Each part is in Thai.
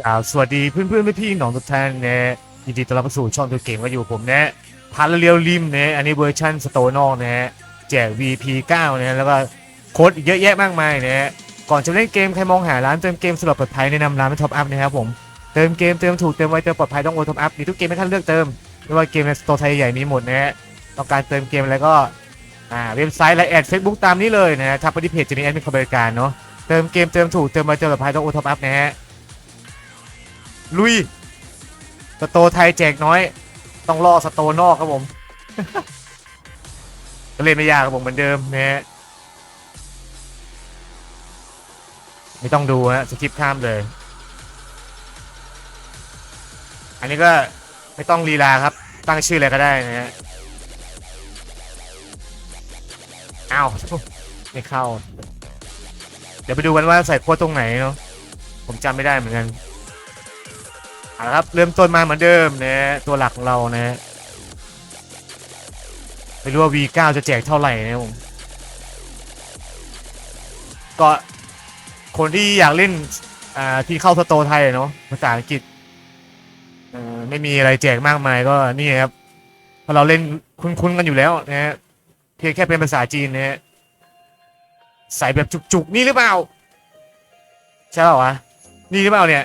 กล่าวสวัสดีเพื่อนเพื่อนพี่น้องทุกท่านนะยินดีต้อนรับสู่ช่องตัวเก่งมาอยู่ผมนะพันเรียวริมนะอันนี้เวอร์ชันสโตนอกนะแจก VP 9นะแล้วก็โค้ดอีกเยอะแยะมากมายนะก่อนจะเล่นเกมใครมองหาร้านเติมเกมสำหรับปลอดภัยแนะนำร้านท็อปอัพนะครับผมเติมเกมเติมถูกเติมไวเติมปลอดภัยต้องโอท็อปอัพมีทุกเกมให้ท่านเลือกเติมไม่ว่าเกมในสโตร์ไทยใหญ่มีหมดนะฮะต้องการเติมเกมอะไรก็อ่าเว็บไซต์และแอดเฟซบุ๊กตามนี้เลยนะฮะทักไปที่เพจจะมีแอดมินคอมบริการเนาะเติมเกมเติมถูกเติมไวเติมปลอดภัยต้องโอท็อปอัพนะฮะ ลุย สโตไทยแจกน้อย ต้องล่อสโตนอกครับผมก็เล่นไม่ยากครับผมเหมือนเดิมนะฮะไม่ต้องดูฮะสกิปข้ามเลย อันนี้ก็ไม่ต้องลีลาครับ ตั้งชื่ออะไรก็ได้นะฮะอ้าวไม่เข้า เดี๋ยวไปดูกันว่าใส่โค้ดตรงไหนเนาะผมจำไม่ได้เหมือนกัน เอาละครับเริ่มต้นมาเหมือนเดิมนะตัวหลักของเรานะฮะไม่รู้ว่า V9 จะแจกเท่าไหร่นะผมก็คนที่อยากเล่นอ่าที่เข้าสโตไทยเนาะภาษาอังกฤษไม่มีอะไรแจกมากมายก็นี่ครับพราะเราเล่นคุ้นๆกันอยู่แล้วนะฮะเพียงแค่เป็นภาษาจีนนะฮะใส่แบบจุกๆนี่หรือเปล่า ใช่เปล่าวะนี่หรือเปล่าเนี่ย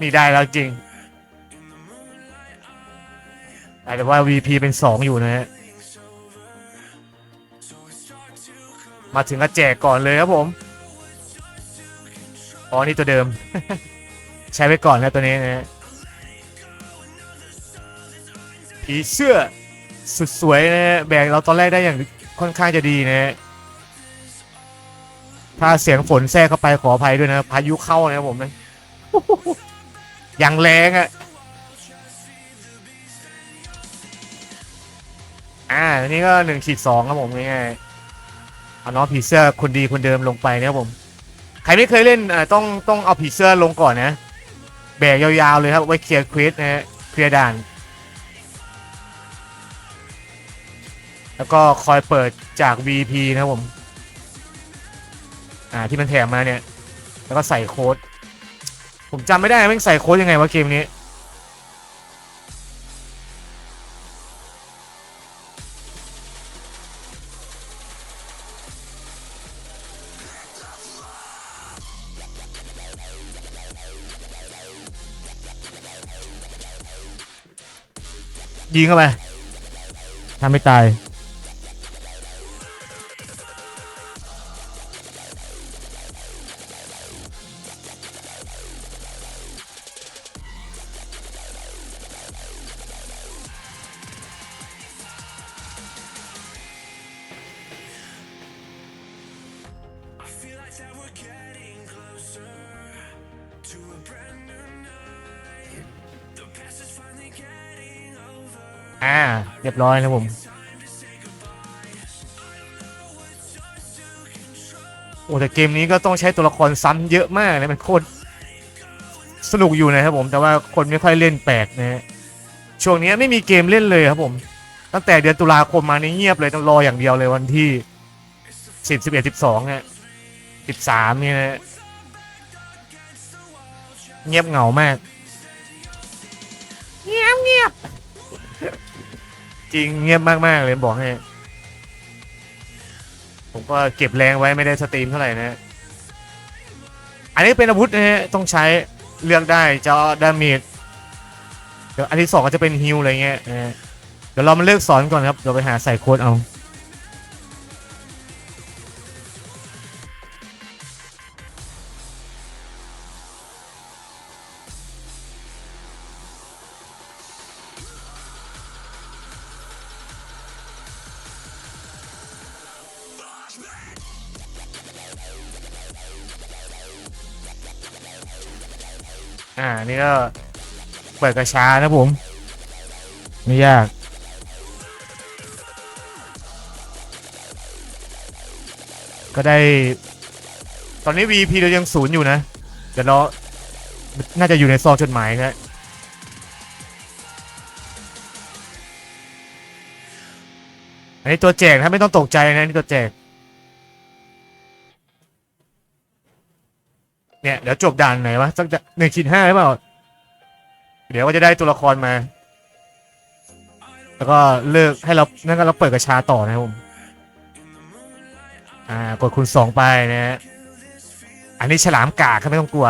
นี่ได้แล้วจริงแต่ว่า VP เป็น2อยู่นะฮะ มาถึงก็แจกก่อนเลยครับผม อ๋อ นี่ตัวเดิม ใช้ไว้ก่อนนะตัวนี้นะฮะ ผีเสื้อสุดสวยนะฮะ แบกเราตอนแรกได้อย่างค่อนข้างจะดีนะฮะ ถ้าเสียงฝนแทรกเข้าไปขออภัยด้วยนะ พายุเข้านะครับผมนะ อย่างแรงอะ่ะอ่าอันนี้ก็หนึ่งขีดสองครับผมง่ายๆเอาน้องผีเสื้อคนดีคนเดิมลงไปนะครับผม ใครไม่เคยเล่นอ่าต้องต้องเอาผีเสื้อลงก่อนนะ แบกยาวๆเลยครับไว้เคลียร์เควสนะฮะเคลียร์ด่าน แล้วก็คอยเปิดจาก VP นะครับผม อ่าที่มันแถมมาเนี่ย แล้วก็ใส่โค้ด ผมจำไม่ได้แม่งใส่โค้ดยังไงวะเกมนี้ ยิงเข้าไปทำไม่ตาย อ่า เรียบร้อยนะผม โอ้แต่เกมนี้ก็ต้องใช้ตัวละครซ้ำเยอะมากนะมันโคตรสนุกอยู่นะครับผมแต่ว่าคนไม่ค่อยเล่นแปลกนะฮะช่วงนี้ไม่มีเกมเล่นเลยครับผม ตั้งแต่เดือนตุลาคมมานี่เงียบเลยต้องรออย่างเดียวเลยวันที่สิบสิบเอ็ดสิบสองเนี่ยสิบสามเนี่ยนะเงียบเหงามาก เงียบเงียบ จริงเงียบมากๆเลยบอกให้ ผมก็เก็บแรงไว้ไม่ได้สตรีมเท่าไหร่นะฮะอันนี้เป็นอาวุธนะฮะต้องใช้เลือกได้จะดาเมจเดี๋ยวอันที่สองก็จะเป็นฮิลอะไรเงี้ยนะฮะเดี๋ยวเรามาเลือกสอนก่อนครับเดี๋ยวไปหาใส่โค้ดเอา อ่า นี่ก็ เปิดกระชานะผม ไม่ยากก็ได้ ตอนนี้ VP เรายังศูนย์อยู่นะ เดี๋ยวเรา น่าจะอยู่ในซองจดหมายนะอันนี้ตัวแจกนะไม่ต้องตกใจนะนี่ตัวแจก เนี่ยเดี๋ยวจบด่านไหนวะสักหนึ่งขีดห้าหรือเปล่า เดี๋ยวก็จะได้ตัวละครมา แล้วก็เลิกให้เรานั่นก็เราเปิดกระชาต่อนะครับผมอ่ากดคูณสองไปนะฮะอันนี้ฉลามกากครับไม่ต้องกลัว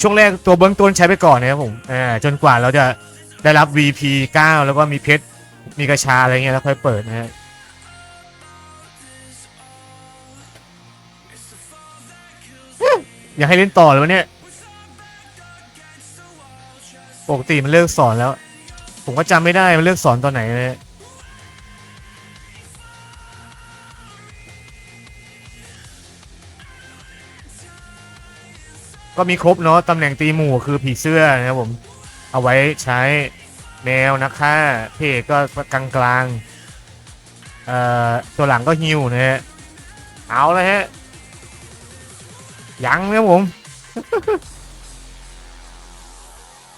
ช่วงแรกตัวเบื้องต้นใช้ไปก่อนนะครับผม อ่า จนกว่าเราจะได้รับ VP 9 แล้วก็มีเพชร มีกระชาอะไรเงี้ยแล้วค่อยเปิดนะฮะอยากให้เล่นต่อเลยวะเนี่ยปกติมันเลิกสอนแล้ว ผมก็จำไม่ได้มันเลิกสอนตอนไหนเลยก็มีครบเนาะตำแหน่งตีหมู่คือผีเสื้อนะครับผม เอาไว้ใช้ แมวนักฆ่าเพจก็กลางกลางๆเอ่อตัวหลังก็ฮิวนะฮะเอาเลยฮะยังนะผม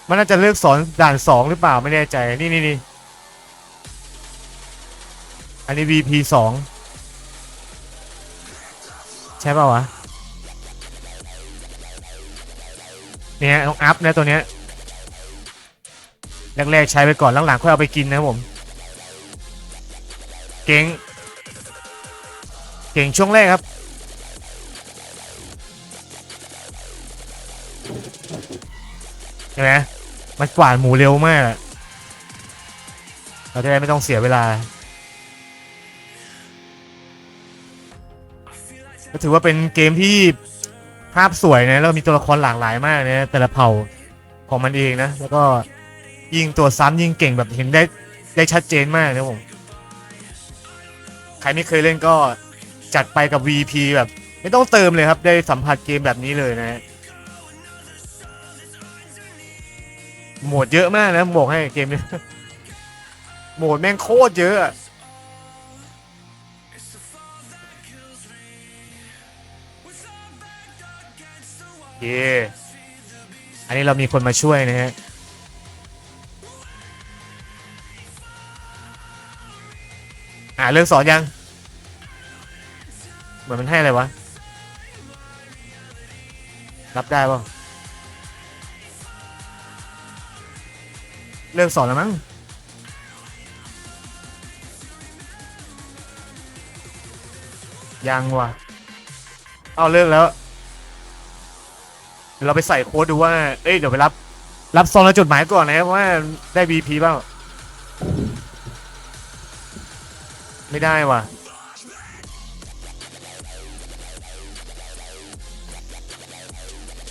มันน่าจะเลือกสอนด่านสองหรือเปล่าไม่แน่ใจ นี่นี่นี่อันนี้ VP สองใช่ป่าวะ เนี่ยต้องอัพนะตัวเนี้ย แรกๆใช้ไปก่อนหลังๆค่อยเอาไปกินนะครับผม เก่ง เก่งช่วงแรกครับ ใช่ไหมมันกวาดหมูเร็วมากอะเราจะได้ไม่ต้องเสียเวลา ก็ถือว่าเป็นเกมที่ภาพสวยนะ แล้วมีตัวละครหลากหลายมากนะ แต่ละเผ่าของมันเองนะ แล้วก็ ยิงตัวซ้ำยิงเก่งแบบเห็นได้ได้ชัดเจนมากนะผม ใครไม่เคยเล่นก็จัดไปกับ VP แบบ ไม่ต้องเติมเลยครับ ได้สัมผัสเกมแบบนี้เลยนะโหมดเยอะมากนะบอกให้เกมนี้โหมดแม่งโคตรเยอะอะโอเคอันนี้เรามีคนมาช่วยนะฮะ อ่าเรื่องสอนยัง เหมือนมันให้อะไรวะ รับได้ป่ะเลิกสอนแล้วมั้งยังว่ะ เอาเลิกแล้ว เดี๋ยวเราไปใส่โค้ดดูว่า เอ้ย เดี๋ยวไปรับ รับซองและจดหมายก่อนนะครับว่าได้ VP บ้า ไม่ได้ว่ะ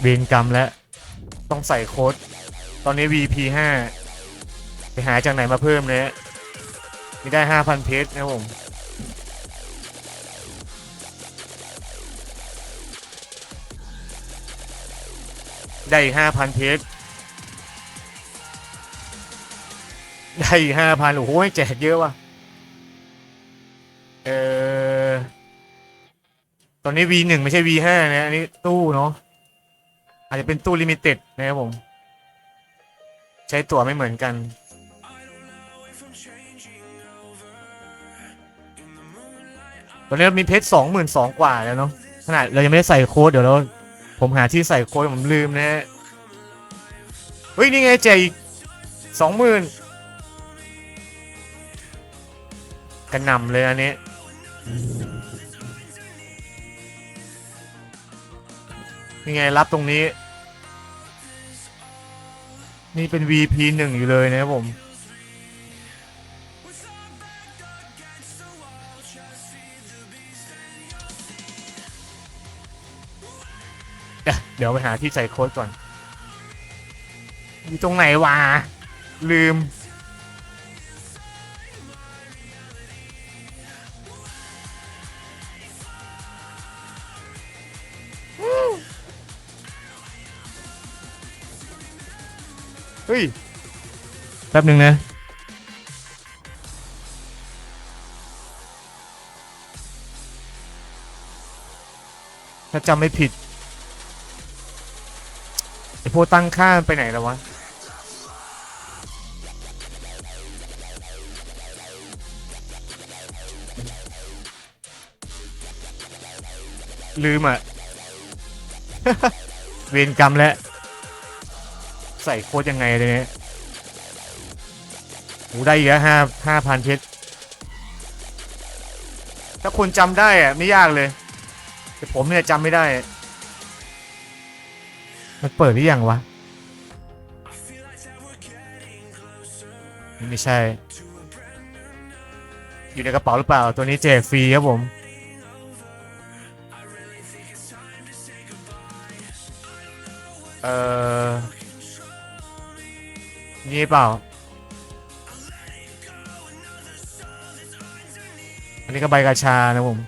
เวรกรรมแล้ว ต้องใส่โค้ด ตอนนี้ VP 5ไปหาจากไหนมาเพิ่มเนี่ยมีได้ 5,000 เพชรนะผมได้อีก5,000เพชรได้อีก5,000โอ้โหแจกเยอะว่ะ ตอนนี้ V1 ไม่ใช่ V5 นะอันนี้ตู้เนาะอาจจะเป็นตู้ลิมิเต็ดนะครับผม ใช้ตั๋วไม่เหมือนกันตอนนี้มีเพชรสองหมื่นสองกว่าแล้วเนาะขนาดเรายังไม่ได้ใส่โค้ดเดี๋ยวเราผมหาที่ใส่โค้ดผมลืมนะฮะเฮ้ย นี่ไงแจกอีกสองหมื่นกระนำเลยอันนี้ นี่ไงรับตรงนี้ นี่เป็น VP หนึ่งอยู่เลยนะครับผม เดี๋ยวเดี๋ยวไปหาที่ใส่โค้ดก่อน อยู่ตรงไหนวะ ลืม ฮ้ย แป๊บหนึ่งนะ ถ้าจำไม่ผิดไอพวกตั้งค่าไปไหนแล้ววะ ลืมอะ เวียนกรรมแล้ว ใส่โค้ดยังไงเลยเนี่ยโหได้อีกแล้วห้าห้าพันเพชรถ้าคนจำได้อะไม่ยากเลย แต่ผมเนี่ยจำไม่ได้ มันเปิดหรือยังวะ ไม่ใช่ อยู่ในกระเป๋าหรือเปล่า ตัวนี้แจกฟรีครับผมเอ่อ นี่เปล่า อันนี้ก็ใบกาชานะผม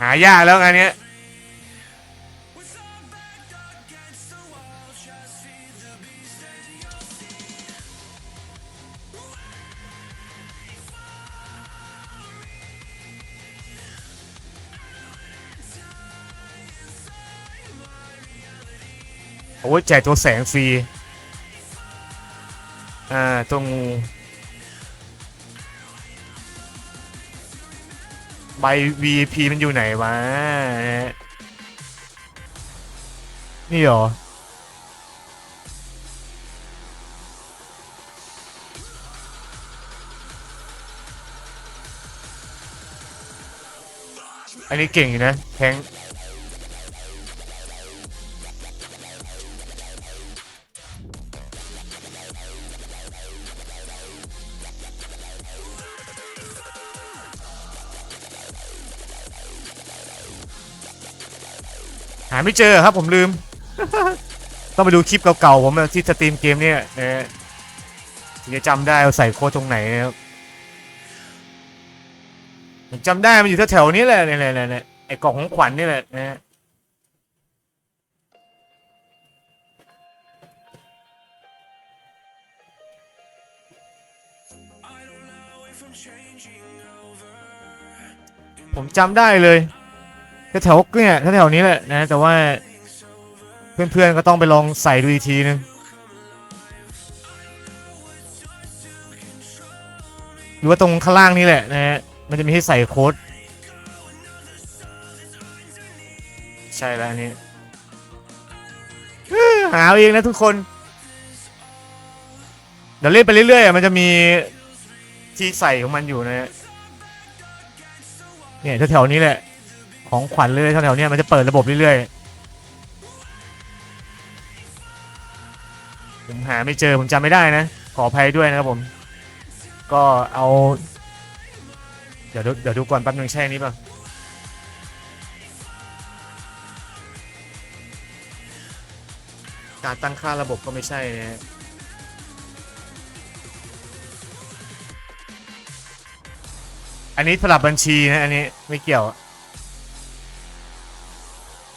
หายากแล้วอันเนี้ย อ้ยแจกตัวแสงฟรี อ่าตัวงูใบ VIP มันอยู่ไหนวะ นี่เหรอ อันนี้เก่งอยู่นะแทงาไม่เจอครับผมลืม ต้องไปดูคลิปเก่าๆผมที่สตรีมเกมเนี่ยนะถึงจะจำได้ว่าใส่โค้ดตรงไหนนะครับจำได้มันอยู่แถวๆนี้แหละเนี่ยเนี่ยไอ้กล่องของขวัญนี่แหละนะผมจำได้เลย แถวๆเนี่ยแถวๆนี้แหละนะ แต่ว่าเพื่อนๆก็ต้องไปลองใส่ดูอีกทีนึงหรือว่าตรงข้างล่างนี่แหละนะฮะมันจะมีให้ใส่โค้ดใช่แล้วนนี้อื้อหาเองนะทุกคน เดี๋ยวเล่นไปเรื่อยๆมันจะมีที่ใส่ของมันอยู่นะฮะเนี่ยแถวๆนี้แหละ ของขวัญเลยแถวๆนี้มันจะเปิดระบบเรื่อยๆ ผมหาไม่เจอผมจำไม่ได้นะ ขออภัยด้วยนะครับผม ก็เอา เดี๋ยวดูเดี๋ยวดูก่อนแป๊บนึงใช่นี้ป่ะการตั้งค่าระบบก็ไม่ใช่นะอันนี้สลับบัญชีนะ อันนี้ไม่เกี่ยว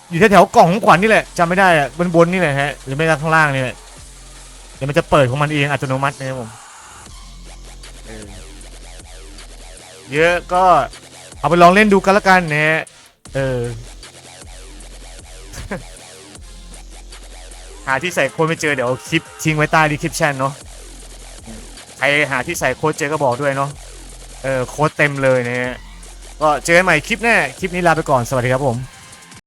อยู่แถวๆกล่องของขวัญนี่แหละจำไม่ได้อะบนบนๆนี่แหละฮะหรือไม่ก็ข้างล่างนี่แหละเดี๋ยวมันจะเปิดของมันเองอัตโนมัตินะครับผมเยอะก็เอาไปลองเล่นดูกันละกันนะฮะเออหาที่ใส่โค้ดไม่เจอเดี๋ยวคลิปทิ้งไว้ใต้ดีคริปชันเนาะใครหาที่ใส่โค้ดเจอก็บอกด้วยเนาะเออโค้ดเต็มเลยนะฮะก็เจอกันใหม่คลิปหน้าคลิปนี้ลาไปก่อนสวัสดีครับผม